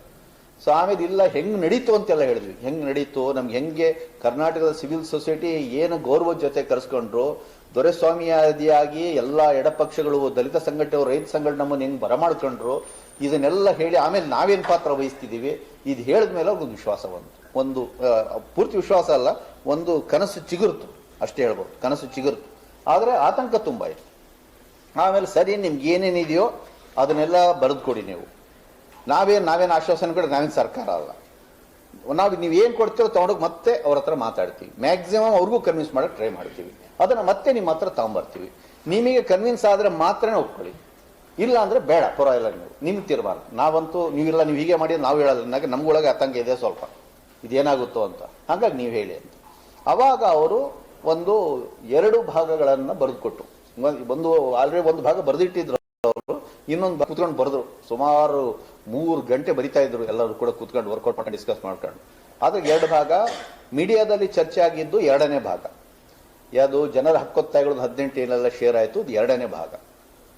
ಸೊ ಆಮೇಲೆ ಇಲ್ಲ, ಹೆಂಗ್ ನಡೀತು ಅಂತೆಲ್ಲ ಹೇಳಿದ್ವಿ. ಹೆಂಗ್ ನಡೀತು? ನಮ್ಗೆ ಹೆಂಗೆ ಕರ್ನಾಟಕದ ಸಿವಿಲ್ ಸೊಸೈಟಿ ಏನು ಗೌರವದ ಜೊತೆ ಕರೆಸ್ಕೊಂಡ್ರು? ದೊರೆಸ್ವಾಮಿಯಾದಿಯಾಗಿ ಎಲ್ಲ ಎಡಪಕ್ಷಗಳು, ದಲಿತ ಸಂಘಟನೆ ರೈತ ಸಂಘಟನೆ ನಮ್ಮನ್ನು ಹೆಂಗ್ ಬರಮಾಡ್ಕೊಂಡ್ರು ಇದನ್ನೆಲ್ಲ ಹೇಳಿ ಆಮೇಲೆ ನಾವೇನ್ ಪಾತ್ರ ವಹಿಸ್ತಿದ್ದೀವಿ? ಇದು ಹೇಳಿದ ಮೇಲೆ ಒಂದು ವಿಶ್ವಾಸ ಬಂತು. ಒಂದು ಪೂರ್ತಿ ವಿಶ್ವಾಸ ಅಲ್ಲ, ಒಂದು ಕನಸು ಚಿಗುರುತು, ಅಷ್ಟೇ ಹೇಳ್ಬೋದು, ಕನಸು ಚಿಗುರ್ತು. ಆದರೆ ಆತಂಕ ತುಂಬ ಇತ್ತು ಆಮೇಲೆ ಸರಿ, ನಿಮ್ಗೆ ಏನೇನಿದೆಯೋ ಅದನ್ನೆಲ್ಲ ಬರೆದು ಕೊಡಿ ನೀವು. ನಾವೇನು ನಾವೇನು ಆಶ್ವಾಸನೆ ಕೊಡಿ ನಾವೇನು ಸರ್ಕಾರ ಅಲ್ಲ. ನಾವು ನೀವು ಏನು ಕೊಡ್ತೀರೋ ತೊಗೊಂಡೋಗಿ ಮತ್ತೆ ಅವ್ರ ಹತ್ರ ಮಾತಾಡ್ತೀವಿ. ಮ್ಯಾಕ್ಸಿಮಮ್ ಅವ್ರಿಗೂ ಕನ್ವಿನ್ಸ್ ಮಾಡೋಕೆ ಟ್ರೈ ಮಾಡ್ತೀವಿ. ಅದನ್ನು ಮತ್ತೆ ನಿಮ್ಮ ಹತ್ರ ತಗೊಂಬರ್ತೀವಿ. ನಿಮಗೆ ಕನ್ವಿನ್ಸ್ ಆದರೆ ಮಾತ್ರ ಒಪ್ಕೊಳ್ಳಿ. ಇಲ್ಲ ಅಂದರೆ ಬೇಡ, ಪರವಾಗಿಲ್ಲ ನೀವು. ನಿಮ್ಮ ತೀರ್ಮಾನ ನಾವಂತೂ ನೀವಿಲ್ಲ, ನೀವು ಹೀಗೆ ಮಾಡಿ ನಾವು ಹೇಳೋದ್ರಿಂದಾಗ ನಮ್ಗೊಳಗೆ ಆತಂಕ ಇದೆ ಸ್ವಲ್ಪ. ಇದೇನಾಗುತ್ತೋ ಅಂತ. ಹಾಗಾಗಿ ನೀವು ಹೇಳಿ ಅಂತ. ಅವಾಗ ಅವರು ಒಂದು ಎರಡು ಭಾಗಗಳನ್ನು ಬರೆದುಕೊಟ್ಟು ಒಂದು ಆಲ್ರೆಡಿ ಒಂದು ಭಾಗ ಬರೆದಿಟ್ಟಿದ್ರು ಅವರು, ಇನ್ನೊಂದು ಕುತ್ಕೊಂಡು ಬರೆದ್ರು. ಸುಮಾರು ಮೂರು ಗಂಟೆ ಬರಿತಾ ಇದ್ರು ಎಲ್ಲರೂ ಕೂಡ ಕುತ್ಕೊಂಡು ವರ್ಕೌಟ್ ಮಾಡಿ ಡಿಸ್ಕಸ್ ಮಾಡ್ಕೊಂಡು. ಆದರೆ ಎರಡು ಭಾಗ ಮೀಡಿಯಾದಲ್ಲಿ ಚರ್ಚೆ ಆಗಿದ್ದು ಎರಡನೇ ಭಾಗ. ಯಾವುದು ಜನರ ಹಕ್ಕೊತ್ತಾಯಗಳು ಹದಿನೆಂಟು ಏನೆಲ್ಲ ಶೇರ್ ಆಯಿತು ಇದು ಎರಡನೇ ಭಾಗ.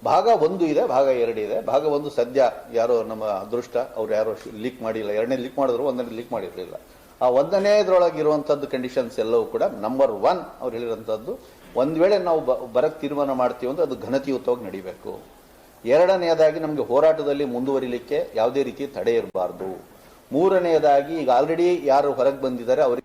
ಭಾಗ ಒಂದು ಇದೆ, ಭಾಗ ಎರಡು ಇದೆ. ಭಾಗ ಒಂದು ಸದ್ಯ ಯಾರೋ ನಮ್ಮ ಅದೃಷ್ಟ, ಅವ್ರು ಯಾರೋ ಲೀಕ್ ಮಾಡಿಲ್ಲ. ಎರಡನೇ ಲೀಕ್ ಮಾಡಿದ್ರು, ಒಂದನೇ ಲೀಕ್ ಮಾಡಿರಲಿಲ್ಲ. ಆ ಒಂದನೇ ಇದ್ರೊಳಗೆ ಇರುವಂಥದ್ದು ಕಂಡೀಷನ್ಸ್ ಎಲ್ಲವೂ ಕೂಡ ನಂಬರ್ ಒನ್ ಅವ್ರು ಹೇಳಿರೋಂಥದ್ದು ಒಂದು ವೇಳೆ ನಾವು ಬ- ಬರಕ್ ತೀರ್ಮಾನ ಮಾಡ್ತೀವಿ ಅಂದರೆ ಅದು ಘನತಿಯುತವಾಗಿ ನಡಿಬೇಕು. ಎರಡನೆಯದಾಗಿ ನಮಗೆ ಹೋರಾಟದಲ್ಲಿ ಮುಂದುವರಿಲಿಕ್ಕೆ ಯಾವುದೇ ರೀತಿ ತಡೆ ಇರಬಾರ್ದು. ಮೂರನೆಯದಾಗಿ ಈಗ ಆಲ್ರೆಡಿ ಯಾರು ಹೊರಗೆ ಬಂದಿದ್ದಾರೆ, ಅವರಿಗೆ